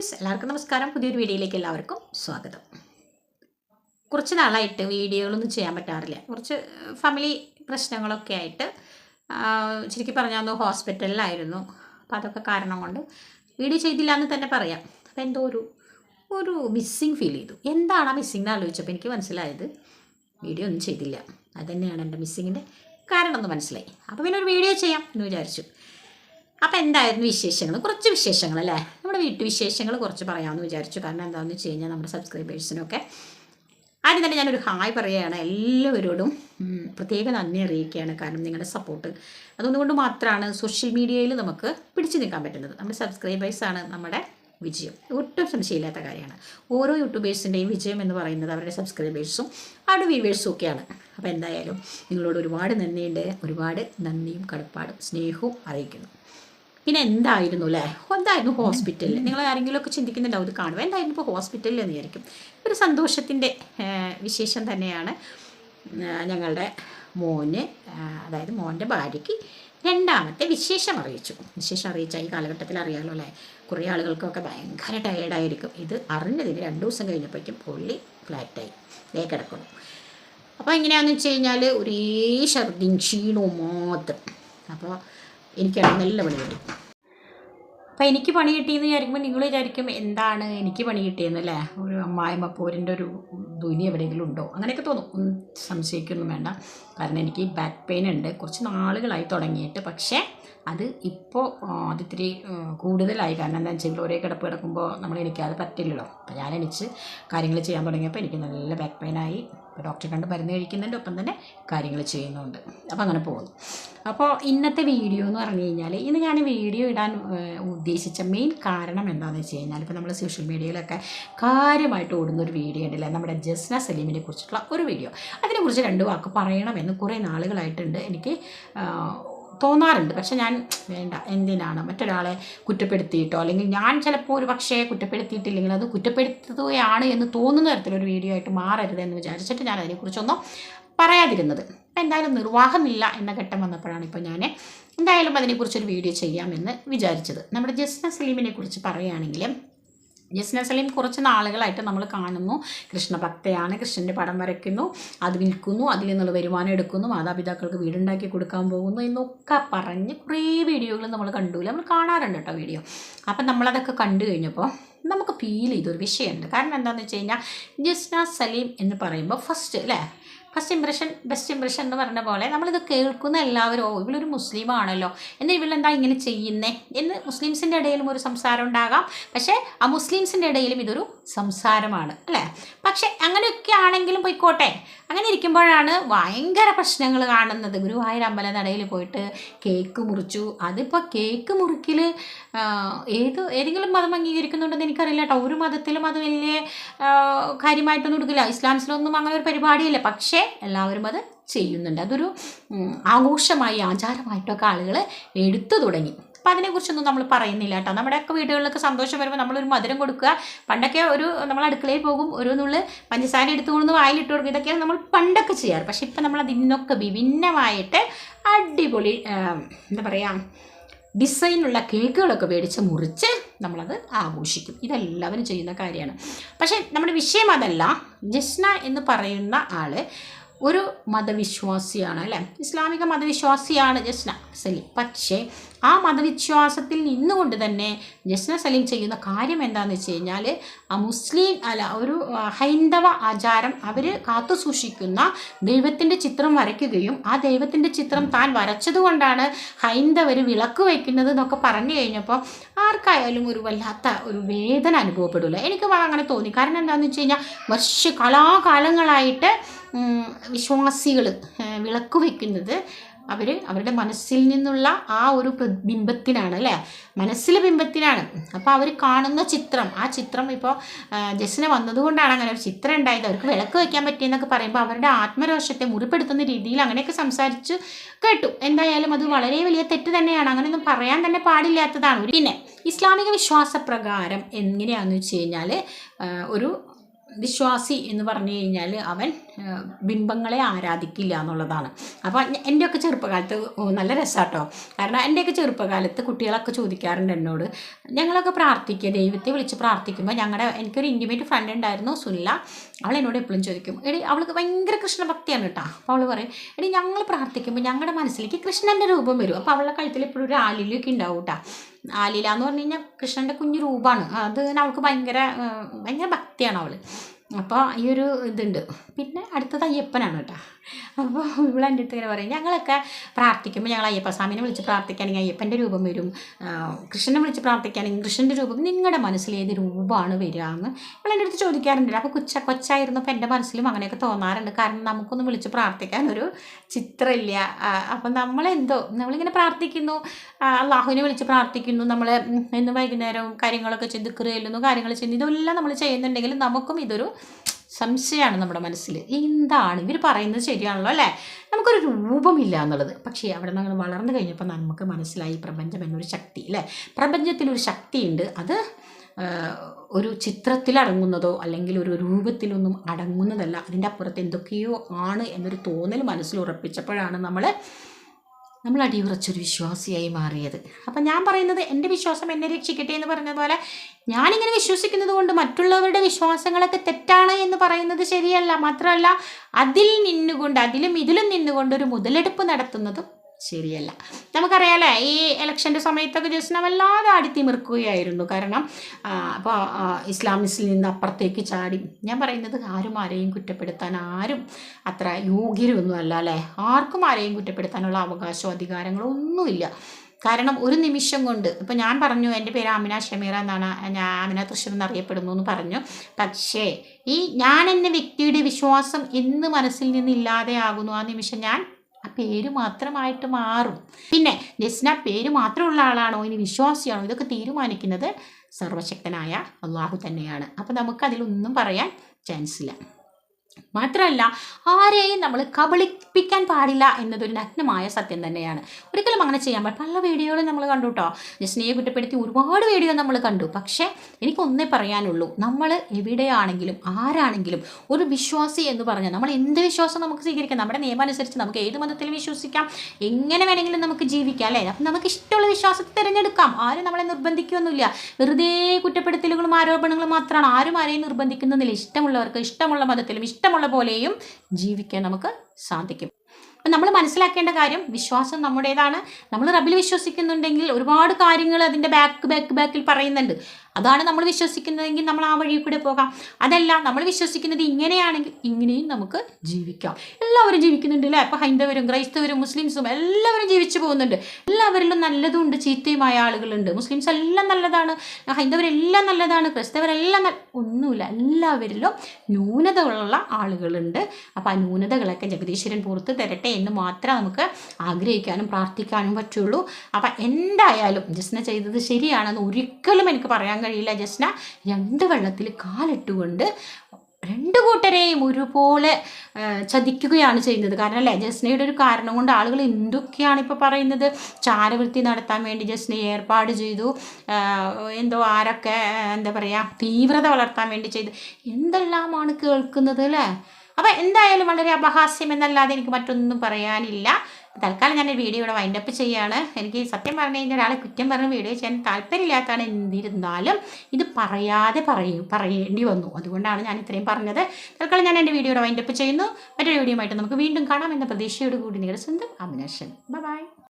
എല്ലാവർക്കും നമസ്കാരം. പുതിയൊരു വീഡിയോയിലേക്ക് എല്ലാവർക്കും സ്വാഗതം. കുറച്ച് നാളായിട്ട് വീഡിയോകളൊന്നും ചെയ്യാൻ പറ്റാറില്ല. കുറച്ച് ഫാമിലി പ്രശ്നങ്ങളൊക്കെ ആയിട്ട് ശരിക്കും പറഞ്ഞാൽ ഒന്ന് ഹോസ്പിറ്റലിലായിരുന്നു. അപ്പോൾ അതൊക്കെ കാരണം കൊണ്ട് വീഡിയോ ചെയ്തില്ല എന്ന് തന്നെ പറയാം. അപ്പോൾ എന്തോ ഒരു ഒരു മിസ്സിങ് ഫീൽ ചെയ്തു. എന്താണ് ആ മിസ്സിംഗ് എന്ന് ആലോചിച്ചപ്പോൾ എനിക്ക് മനസ്സിലായത് വീഡിയോ ഒന്നും ചെയ്തില്ല. അതുതന്നെയാണ് എന്റെ മിസ്സിങ്ങിന്റെ കാരണം ഒന്ന് മനസ്സിലായി. അപ്പോൾ പിന്നെ ഒരു വീഡിയോ ചെയ്യാം എന്ന് വിചാരിച്ചു. അപ്പോൾ എന്തായിരുന്നു വിശേഷങ്ങൾ? കുറച്ച് വിശേഷങ്ങൾ അല്ലേ? നമ്മുടെ വീട്ടു വിശേഷങ്ങൾ കുറച്ച് പറയാമെന്ന് വിചാരിച്ചു. കാരണം എന്താണെന്ന് വെച്ച് കഴിഞ്ഞാൽ നമ്മുടെ സബ്സ്ക്രൈബേഴ്സിനൊക്കെ ആദ്യം തന്നെ ഞാനൊരു ഹായ് പറയുകയാണ്. എല്ലാവരോടും പ്രത്യേക നന്ദി അറിയിക്കുകയാണ്. കാരണം നിങ്ങളുടെ സപ്പോർട്ട് അതുകൊണ്ട് മാത്രമാണ് സോഷ്യൽ മീഡിയയിൽ നമുക്ക് പിടിച്ചു നിൽക്കാൻ പറ്റുന്നത്. നമ്മുടെ സബ്സ്ക്രൈബേഴ്സാണ് നമ്മുടെ വിജയം. ഒട്ടും സംശയമില്ലാത്ത കാര്യമാണ്. ഓരോ യൂട്യൂബേഴ്സിന്റെയും വിജയം എന്ന് പറയുന്നത് അവരുടെ സബ്സ്ക്രൈബേഴ്സും അവരുടെ വ്യൂവേഴ്സും ഒക്കെയാണ്. അപ്പോൾ എന്തായാലും നിങ്ങളോട് ഒരുപാട് നന്ദിയുണ്ട്. ഒരുപാട് നന്ദിയും കടപ്പാടും സ്നേഹവും അറിയിക്കുന്നു. പിന്നെ എന്തായിരുന്നു അല്ലേ എന്തായിരുന്നു ഹോസ്പിറ്റലിൽ നിങ്ങൾ ആരെങ്കിലും ഒക്കെ ചിന്തിക്കുന്നുണ്ടാവും ഇത് കാണുമ്പോൾ എന്തായിരുന്നു ഇപ്പോൾ ഹോസ്പിറ്റലിൽ എന്ന് വിചാരിക്കും. ഒരു സന്തോഷത്തിന്റെ വിശേഷം തന്നെയാണ് ഞങ്ങളുടെ മോന് അതായത് മോന്റെ ഭാര്യയ്ക്ക് രണ്ടാമത്തെ വിശേഷം അറിയിച്ചു. വിശേഷം അറിയിച്ച ഈ കാലഘട്ടത്തിൽ അറിയാമല്ലോ അല്ലേ കുറേ ആളുകൾക്കൊക്കെ ഭയങ്കര ടയേർഡായിരിക്കും ഇത് അറിഞ്ഞതിന് രണ്ട് ദിവസം കഴിഞ്ഞപ്പോഴേക്കും പുള്ളി ഫ്ലാറ്റായി ലേ കിടക്കുന്നു. അപ്പോൾ എങ്ങനെയാണെന്ന് വെച്ച് കഴിഞ്ഞാൽ ഒരേ ഛർദിയും ക്ഷീണവും മാത്രം. അപ്പോൾ എനിക്കാണ് നല്ല പണി കിട്ടി. അപ്പം എനിക്ക് പണി കിട്ടിയെന്ന് വിചാരിക്കുമ്പോൾ നിങ്ങൾ വിചാരിക്കും എന്താണ് എനിക്ക് പണി കിട്ടിയെന്ന് അല്ലേ ഒരു അമ്മായിമ്മ പോരിന്റെ ഒരു ധ്വനി എവിടെയെങ്കിലും ഉണ്ടോ? അങ്ങനെയൊക്കെ തോന്നും. ഒന്നും സംശയിക്കൊന്നും വേണ്ട. കാരണം എനിക്ക് ബാക്ക് പെയിൻ ഉണ്ട്. കുറച്ച് നാളുകളായി തുടങ്ങിയിട്ട്. പക്ഷേ അത് ഇപ്പോൾ അതിത്തിരി കൂടുതലായി. കാരണം എന്താ വെച്ചാൽ ഒരേ കിടപ്പ് കിടക്കുമ്പോൾ നമ്മൾ എനിക്കത് പറ്റില്ലല്ലോ. അപ്പോൾ ഞാൻ എനിച്ച് കാര്യങ്ങൾ ചെയ്യാൻ തുടങ്ങിയപ്പോൾ എനിക്ക് നല്ല ബാക്ക് പെയിനായി ഇപ്പോൾ ഡോക്ടറെ കണ്ട് മരുന്ന് കഴിക്കുന്നുണ്ട് ഒപ്പം തന്നെ കാര്യങ്ങൾ ചെയ്യുന്നുണ്ട്. അപ്പോൾ അങ്ങനെ പോകുന്നു. അപ്പോൾ ഇന്നത്തെ വീഡിയോ എന്ന് പറഞ്ഞു കഴിഞ്ഞാൽ ഇന്ന് ഞാൻ വീഡിയോ ഇടാൻ ഉദ്ദേശിച്ച മെയിൻ കാരണം എന്താണെന്ന് വെച്ച് കഴിഞ്ഞാൽ ഇപ്പോൾ നമ്മൾ സോഷ്യൽ മീഡിയയിലൊക്കെ കാര്യമായിട്ട് ഓടുന്ന ഒരു വീഡിയോ ഉണ്ടല്ലേ? നമ്മുടെ ജസ്ന സലീമിനെ കുറിച്ചിട്ടുള്ള ഒരു വീഡിയോ അതിനെക്കുറിച്ച് രണ്ട് വാക്ക് പറയണമെന്ന് കുറേ നാളുകളായിട്ടുണ്ട് എനിക്ക് തോന്നാറുണ്ട്. പക്ഷെ ഞാൻ വേണ്ട എന്തിനാണ്? മറ്റൊരാളെ കുറ്റപ്പെടുത്തിയിട്ടോ? അല്ലെങ്കിൽ ഞാൻ ചിലപ്പോൾ ഒരു പക്ഷേ കുറ്റപ്പെടുത്തിയിട്ടില്ലെങ്കിൽ അത് കുറ്റപ്പെടുത്തുകയാണ് എന്ന് തോന്നുന്ന തരത്തിലൊരു വീഡിയോ ആയിട്ട് മാറരുത് എന്ന് വിചാരിച്ചിട്ട് ഞാൻ അതിനെക്കുറിച്ചൊന്നും പറയാതിരുന്നത്. അപ്പം എന്തായാലും നിർവാഹമില്ല എന്ന ഘട്ടം വന്നപ്പോഴാണ് ഇപ്പോൾ ഞാൻ എന്തായാലും അതിനെക്കുറിച്ചൊരു വീഡിയോ ചെയ്യാമെന്ന് വിചാരിച്ചത്. നമ്മുടെ ജസ്ന സലീമിനെ കുറിച്ച് പറയുകയാണെങ്കിൽ ജസ്ന സലീം കുറച്ച് നാളുകളായിട്ട് നമ്മൾ കാണുന്നു. കൃഷ്ണഭക്തയാണ് കൃഷ്ണന്റെ പടം വരയ്ക്കുന്നു. അത് വിൽക്കുന്നു. അതിൽ നിന്നുള്ള വരുമാനം എടുക്കുന്നു. മാതാപിതാക്കൾക്ക് വീടുണ്ടാക്കി കൊടുക്കാൻ പോകുന്നു എന്നൊക്കെ പറഞ്ഞ് കുറേ വീഡിയോകൾ നമ്മൾ കണ്ടു നമ്മൾ കാണാറുണ്ട് കേട്ടോ വീഡിയോ. അപ്പം നമ്മളതൊക്കെ കണ്ടു കഴിഞ്ഞപ്പോൾ നമുക്ക് ഫീൽ ചെയ്തൊരു വിഷയമുണ്ട്. കാരണം എന്താണെന്ന് വെച്ച് കഴിഞ്ഞാൽ ജസ്ന സലീം എന്ന് പറയുമ്പോൾ ഫസ്റ്റ് അല്ലേ ഫസ്റ്റ് ഇംപ്രഷൻ ബെസ്റ്റ് ഇംപ്രഷൻ എന്ന് പറഞ്ഞ പോലെ നമ്മളിത് കേൾക്കുന്ന എല്ലാവരും ഓ ഇവളൊരു മുസ്ലിം ആണല്ലോ എന്നാൽ ഇവളെന്താ ഇങ്ങനെ ചെയ്യുന്നേ? എന്ന് മുസ്ലിംസിന്റെ ഇടയിലും ഒരു സംസാരം ഉണ്ടാകാം. പക്ഷേ ആ മുസ്ലിംസിന്റെ ഇടയിലും ഇതൊരു സംസാരമാണ് അല്ലേ? പക്ഷേ അങ്ങനെയൊക്കെ ആണെങ്കിലും പോയിക്കോട്ടെ. അങ്ങനെ ഇരിക്കുമ്പോഴാണ് ഭയങ്കര പ്രശ്നങ്ങൾ കാണുന്നത്. ഗുരുവായൂർ അമ്പലനടയിൽ പോയിട്ട് കേക്ക് മുറിച്ചു. അതിപ്പോൾ കേക്ക് മുറിക്കൽ ഏത് ഏതെങ്കിലും മതം അംഗീകരിക്കുന്നുണ്ടെന്ന് എനിക്കറിയില്ല കേട്ടോ. ഒരു മതത്തിലും അത് വലിയ കാര്യമായിട്ടൊന്നും എടുക്കില്ല. ഇസ്ലാംസിലൊന്നും അങ്ങനെ ഒരു പരിപാടിയില്ല. പക്ഷേ എല്ലാവരും അത് ചെയ്യുന്നുണ്ട്. അതൊരു ആഘോഷമായി ആചാരമായിട്ടൊക്കെ ആളുകൾ എടുത്തു തുടങ്ങി. അപ്പം അതിനെക്കുറിച്ചൊന്നും നമ്മൾ പറയുന്നില്ല കേട്ടോ. നമ്മുടെയൊക്കെ വീടുകളിലൊക്കെ സന്തോഷം വരുമ്പോൾ നമ്മളൊരു മധുരം കൊടുക്കുക. പണ്ടൊക്കെ ഒരു നമ്മൾ അടുക്കളയിൽ പോകും ഒരു നുള്ള പഞ്ചസാര എടുത്തു കൊണ്ടുവന്ന് വായിലിട്ട് കൊടുക്കും. ഇതൊക്കെയാണ് നമ്മൾ പണ്ടൊക്കെ ചെയ്യാറ്. പക്ഷേ ഇപ്പം നമ്മൾ അതിനൊക്കെ വിഭിന്നമായിട്ട് അടിപൊളി എന്താ പറയുക ഡിസൈനുള്ള കേക്കുകളൊക്കെ മേടിച്ച് മുറിച്ച് നമ്മളത് ആഘോഷിക്കും. ഇതെല്ലാവരും ചെയ്യുന്ന കാര്യമാണ്. പക്ഷേ നമ്മുടെ വിഷയം അതല്ല. ജസ്ന എന്ന് പറയുന്ന ആൾ ഒരു മതവിശ്വാസിയാണ് അല്ലേ? ഇസ്ലാമിക മതവിശ്വാസിയാണ് ജസ്ന സലീം. പക്ഷേ ആ മതവിശ്വാസത്തിൽ നിന്നുകൊണ്ട് തന്നെ ജസ്ന സലീം ചെയ്യുന്ന കാര്യം എന്താണെന്ന് വെച്ച് കഴിഞ്ഞാൽ ആ മുസ്ലിം അല്ല ഒരു ഹൈന്ദവ ആചാരം അവർ കാത്തു സൂക്ഷിക്കുന്ന ദൈവത്തിന്റെ ചിത്രം വരയ്ക്കുകയും ആ ദൈവത്തിന്റെ ചിത്രം താൻ വരച്ചതുകൊണ്ടാണ് ഹൈന്ദവർ വിളക്ക് വയ്ക്കുന്നത് എന്നൊക്കെ പറഞ്ഞു കഴിഞ്ഞപ്പോൾ ആർക്കായാലും ഒരു വല്ലാത്ത ഒരു വേദന അനുഭവപ്പെടില്ല എനിക്ക് അങ്ങനെ തോന്നി. കാരണം എന്താണെന്ന് വെച്ച് കഴിഞ്ഞാൽ വർഷ കലാകാലങ്ങളായിട്ട് വിശ്വാസികൾ വിളക്ക് വയ്ക്കുന്നത് അവർ അവരുടെ മനസ്സിൽ നിന്നുള്ള ആ ഒരു ബിംബത്തിനാണ് അല്ലേ? മനസ്സിലെ ബിംബത്തിനാണ്. അപ്പോൾ അവർ കാണുന്ന ചിത്രം ആ ചിത്രം ഇപ്പോൾ ജസ്റ്റിന് വന്നതുകൊണ്ടാണ് അങ്ങനെ ഒരു ചിത്രം ഉണ്ടായത്. അവർക്ക് വിളക്ക് വയ്ക്കാൻ പറ്റിയെന്നൊക്കെ പറയുമ്പോൾ അവരുടെ ആത്മരോഷത്തെ മുറിപ്പെടുത്തുന്ന രീതിയിൽ അങ്ങനെയൊക്കെ സംസാരിച്ച് കേട്ടു. എന്തായാലും അത് വളരെ വലിയ തെറ്റ് തന്നെയാണ്. അങ്ങനെയൊന്നും പറയാൻ തന്നെ പാടില്ലാത്തതാണ്. പിന്നെ ഇസ്ലാമിക വിശ്വാസപ്രകാരം എങ്ങനെയാണെന്ന് വെച്ച് കഴിഞ്ഞാൽ ഒരു വിശ്വാസി എന്ന് പറഞ്ഞു കഴിഞ്ഞാൽ അവൻ ബിംബങ്ങളെ ആരാധിക്കില്ല എന്നുള്ളതാണ്. അപ്പോൾ എന്റെയൊക്കെ ചെറുപ്പകാലത്ത് നല്ല രസമാട്ടോ കാരണം എന്റെയൊക്കെ ചെറുപ്പകാലത്ത് കുട്ടികളൊക്കെ ചോദിക്കാറുണ്ട് എന്നോട് ഞങ്ങളൊക്കെ പ്രാർത്ഥിക്കുക ദൈവത്തെ വിളിച്ച് പ്രാർത്ഥിക്കുമ്പോൾ ഞങ്ങളുടെ എനിക്കൊരു ഇന്റിമേറ്റ് ഫ്രണ്ട് ഉണ്ടായിരുന്നു സുല്ല. അവൾ എന്നോട് എപ്പോഴും ചോദിക്കും എടി അവൾക്ക് ഭയങ്കര കൃഷ്ണഭക്തിയാണ് കേട്ടോ. അപ്പോൾ അവൾ പറയും എടി ഞങ്ങൾ പ്രാർത്ഥിക്കുമ്പോൾ ഞങ്ങളുടെ മനസ്സിലേക്ക് കൃഷ്ണന്റെ രൂപം വരും. അപ്പോൾ അവളുടെ കഴുത്തിൽ എപ്പോഴും ഒരു ആലിലൊക്കെ ഉണ്ടാവും കേട്ടോ. ആലില എന്ന് പറഞ്ഞു കഴിഞ്ഞാൽ കൃഷ്ണന്റെ കുഞ്ഞു രൂപമാണ് അത് അവൾക്ക് ഭയങ്കര ഭയങ്കര ഭക്തിയാണ് അവൾ അപ്പോൾ ഈ ഒരു ഇതുണ്ട്. പിന്നെ അടുത്തത് അയ്യപ്പനാണ് കേട്ടോ. അപ്പോൾ ഇവിടെ എന്റെ അടുത്ത് ഇങ്ങനെ പറയും ഞങ്ങളൊക്കെ പ്രാർത്ഥിക്കുമ്പോൾ ഞങ്ങൾ അയ്യപ്പ സ്വാമിനെ വിളിച്ച് പ്രാർത്ഥിക്കുകയാണെങ്കിൽ അയ്യപ്പന്റെ രൂപം വരും. കൃഷ്ണനെ വിളിച്ച് പ്രാർത്ഥിക്കുകയാണെങ്കിൽ കൃഷ്ണന്റെ രൂപം നിങ്ങളുടെ മനസ്സിൽ ഏത് രൂപമാണ് വരിക എന്ന്? ഇവിടെ എന്റെ അടുത്ത് ചോദിക്കാറുണ്ട്. അപ്പോൾ കൊച്ച കൊച്ചായിരുന്നപ്പോൾ എന്റെ മനസ്സിലും അങ്ങനെയൊക്കെ തോന്നാറുണ്ട്. കാരണം നമുക്കൊന്നും വിളിച്ച് പ്രാർത്ഥിക്കാൻ ഒരു ചിത്രമില്ല. അപ്പം നമ്മളെന്തോ നമ്മളിങ്ങനെ പ്രാർത്ഥിക്കുന്നു. അള്ളാഹുവിനെ വിളിച്ച് പ്രാർത്ഥിക്കുന്നു. നമ്മൾ ഇന്ന് വൈകുന്നേരവും കാര്യങ്ങളൊക്കെ ചെയ്ത് ചെല്ലുന്നു കാര്യങ്ങൾ ചെയ്യുന്നു. ഇതെല്ലാം നമ്മൾ ചെയ്യുന്നുണ്ടെങ്കിൽ നമുക്കും ഇതൊരു സംശയമാണ് നമ്മുടെ മനസ്സിൽ. എന്താണ്? ഇവർ പറയുന്നത് ശരിയാണല്ലോ അല്ലേ? നമുക്കൊരു രൂപമില്ല എന്നുള്ളത്. പക്ഷേ അവിടെ നമ്മൾ വളർന്നു കഴിഞ്ഞപ്പോൾ നമുക്ക് മനസ്സിലായി പ്രപഞ്ചം എന്നൊരു ശക്തി അല്ലേ? പ്രപഞ്ചത്തിലൊരു ശക്തിയുണ്ട്. അത് ഒരു ചിത്രത്തിൽ അടങ്ങുന്നതോ അല്ലെങ്കിൽ ഒരു രൂപത്തിലൊന്നും അടങ്ങുന്നതല്ല. അതിന്റെ അപ്പുറത്ത് എന്തൊക്കെയോ ആണ് എന്നൊരു തോന്നൽ മനസ്സിൽ ഉറപ്പിച്ചപ്പോഴാണ് നമ്മൾ നമ്മൾ അടിയുറച്ചൊരു വിശ്വാസിയായി മാറിയത്. അപ്പം ഞാൻ പറയുന്നത് എന്റെ വിശ്വാസം എന്നെ രക്ഷിക്കട്ടെ എന്ന് പറഞ്ഞ പോലെ ഞാനിങ്ങനെ വിശ്വസിക്കുന്നത് കൊണ്ട് മറ്റുള്ളവരുടെ വിശ്വാസങ്ങളൊക്കെ തെറ്റാണ് എന്ന് പറയുന്നത് ശരിയല്ല. മാത്രമല്ല അതിൽ നിന്നുകൊണ്ട് അതിലും ഇതിലും നിന്നുകൊണ്ട് ഒരു മുതലെടുപ്പ് നടത്തുന്നതും ശരിയല്ല. നമുക്കറിയാലേ ഈ ഇലക്ഷന്റെ സമയത്തൊക്കെ ജസ്റ്റിനെ വല്ലാതെ അടിത്തിമിർക്കുകയായിരുന്നു. കാരണം അപ്പോൾ ഇസ്ലാമിസിൽ നിന്ന് അപ്പുറത്തേക്ക് ചാടി. ഞാൻ പറയുന്നത് ആരും ആരെയും കുറ്റപ്പെടുത്താൻ ആരും അത്ര യോഗ്യരൊന്നും അല്ല അല്ലേ? ആർക്കും ആരെയും കുറ്റപ്പെടുത്താനുള്ള അവകാശമോ അധികാരങ്ങളോ ഒന്നുമില്ല. കാരണം ഒരു നിമിഷം കൊണ്ട് ഇപ്പം ഞാൻ പറഞ്ഞു എന്റെ പേര് ആമിന ഷമീറ എന്നാണ് ഞാൻ ആമിന തൃശ്ശൂർ എന്നറിയപ്പെടുന്നു എന്ന് പറഞ്ഞു. പക്ഷേ ഈ ഞാൻ എന്ന വ്യക്തിയുടെ വിശ്വാസം എന്ന് മനസ്സിൽ നിന്ന് ഇല്ലാതെയാകുന്നു ആ നിമിഷം ഞാൻ ആ പേര് മാത്രമായിട്ട് മാറും. പിന്നെ ജസ്ന പേര് മാത്രമുള്ള ആളാണോ? ഇനി വിശ്വാസിയാണോ? ഇതൊക്കെ തീരുമാനിക്കുന്നത് സർവശക്തനായ അള്ളാഹു തന്നെയാണ്. അപ്പം നമുക്ക് അതിലൊന്നും പറയാൻ ചാൻസ് ഇല്ല. മാത്രമല്ല ആരെയും നമ്മൾ കബളിപ്പിക്കാൻ പാടില്ല എന്നതൊരു നഗ്നമായ സത്യം തന്നെയാണ്. ഒരിക്കലും അങ്ങനെ ചെയ്യാൻ പാടില്ല. പല വീഡിയോകളും നമ്മൾ കണ്ടു കേട്ടോ ജസ്നയെ കുറ്റപ്പെടുത്തി ഒരുപാട് വീഡിയോ നമ്മൾ കണ്ടു. പക്ഷേ എനിക്കൊന്നേ പറയാനുള്ളൂ. നമ്മൾ എവിടെയാണെങ്കിലും ആരാണെങ്കിലും ഒരു വിശ്വാസി എന്ന് പറഞ്ഞാൽ നമ്മൾ എന്ത് വിശ്വാസം നമുക്ക് സ്വീകരിക്കാം? നമ്മുടെ നിയമം അനുസരിച്ച് നമുക്ക് ഏത് മതത്തിൽ വിശ്വസിക്കാം? എങ്ങനെ വേണമെങ്കിലും നമുക്ക് ജീവിക്കാം അല്ലേ? അപ്പം നമുക്ക് ഇഷ്ടമുള്ള വിശ്വാസത്തെ തിരഞ്ഞെടുക്കാം. ആരും നമ്മളെ നിർബന്ധിക്കുകയൊന്നുമില്ല വെറുതെ കുറ്റപ്പെടുത്തലുകളും ആരോപണങ്ങളും മാത്രമാണ്. ആരും ആരെയും നിർബന്ധിക്കുന്നില്ല ഇഷ്ടമുള്ളവർക്ക് ഇഷ്ടമുള്ള മതത്തിലും ഇഷ്ടമുള്ള പോലെയും ജീവിക്കാൻ നമുക്ക് സാധിക്കും. അപ്പം നമ്മൾ മനസ്സിലാക്കേണ്ട കാര്യം വിശ്വാസം നമ്മുടേതാണ്. നമ്മൾ റബ്ബിൽ വിശ്വസിക്കുന്നുണ്ടെങ്കിൽ ഒരുപാട് കാര്യങ്ങൾ അതിന്റെ ബാക്ക് ബാക്ക് ബാക്കിൽ പറയുന്നുണ്ട്. അതാണ് നമ്മൾ വിശ്വസിക്കുന്നതെങ്കിൽ നമ്മൾ ആ വഴി കൂടെ പോകാം. അതല്ല നമ്മൾ വിശ്വസിക്കുന്നത് ഇങ്ങനെയാണെങ്കിൽ ഇങ്ങനെയും നമുക്ക് ജീവിക്കാം. എല്ലാവരും ജീവിക്കുന്നുണ്ട് അല്ലേ? അപ്പോൾ ഹൈന്ദവരും ക്രൈസ്തവരും മുസ്ലിംസും എല്ലാവരും ജീവിച്ചു പോകുന്നുണ്ട്. എല്ലാവരിലും നല്ലതുണ്ട് ചീത്തയുമായ ആളുകളുണ്ട്. മുസ്ലിംസ് എല്ലാം നല്ലതാണ് ഹൈന്ദവരെല്ലാം നല്ലതാണ് ക്രൈസ്തവരെല്ലാം ഒന്നുമില്ല എല്ലാവരിലും ന്യൂനതകളുള്ള ആളുകളുണ്ട്. അപ്പോൾ ആ ന്യൂനതകളൊക്കെ ജഗദീശ്വരൻ പുറത്ത് തരട്ടെ എന്ന് മാത്രമേ നമുക്ക് ആഗ്രഹിക്കാനും പ്രാർത്ഥിക്കാനും പറ്റുള്ളൂ. അപ്പം എന്തായാലും ജസ്ന ചെയ്തത് ശരിയാണെന്ന് ഒരിക്കലും എനിക്ക് പറയാൻ കഴിയില്ല ജസ്ന. രണ്ട് വെള്ളത്തിൽ കാലിട്ടുകൊണ്ട് രണ്ട് കൂട്ടരെയും ഒരുപോലെ ചതിക്കുകയാണ് ചെയ്യുന്നത്. കാരണം അല്ലേ? ജസ്നയുടെ ഒരു കാരണം കൊണ്ട് ആളുകൾ എന്തൊക്കെയാണ് ഇപ്പോൾ പറയുന്നത്? ചാരവൃത്തി നടത്താൻ വേണ്ടി ജസ്ന ഏർപ്പാട് ചെയ്തു. എന്തോ ആരൊക്കെ എന്താ പറയുക തീവ്രത വളർത്താൻ വേണ്ടി ചെയ്തു. എന്തെല്ലാമാണ് കേൾക്കുന്നത് അല്ലേ? അപ്പം എന്തായാലും വളരെ അപഹാസ്യം എന്നല്ലാതെ എനിക്ക് മറ്റൊന്നും പറയാനില്ല. തൽക്കാലം ഞാൻ വീഡിയോ ഇവിടെ വൈൻഡപ്പ് ചെയ്യുകയാണ് എനിക്ക് സത്യം പറഞ്ഞു കഴിഞ്ഞാൽ ഒരാളെ കുറ്റം പറഞ്ഞ് വീഡിയോ ചെയ്യാൻ താല്പര്യമില്ലാത്തതാണ് എന്നിരുന്നാലും ഇത് പറയാതെ പറയും പറയേണ്ടി വന്നു. അതുകൊണ്ടാണ് ഞാൻ ഇത്രയും പറഞ്ഞത്. തൽക്കാലം ഞാൻ എന്റെ വീഡിയോ ഇവിടെ വൈൻഡപ്പ് ചെയ്യുന്നു. മറ്റൊരു വീഡിയോ ആയിട്ട് നമുക്ക് വീണ്ടും കാണാം. എന്ന പ്രതീക്ഷയോട് കൂടി നിങ്ങളുടെ സ്വന്തം അഭിനാശൻ. ബൈ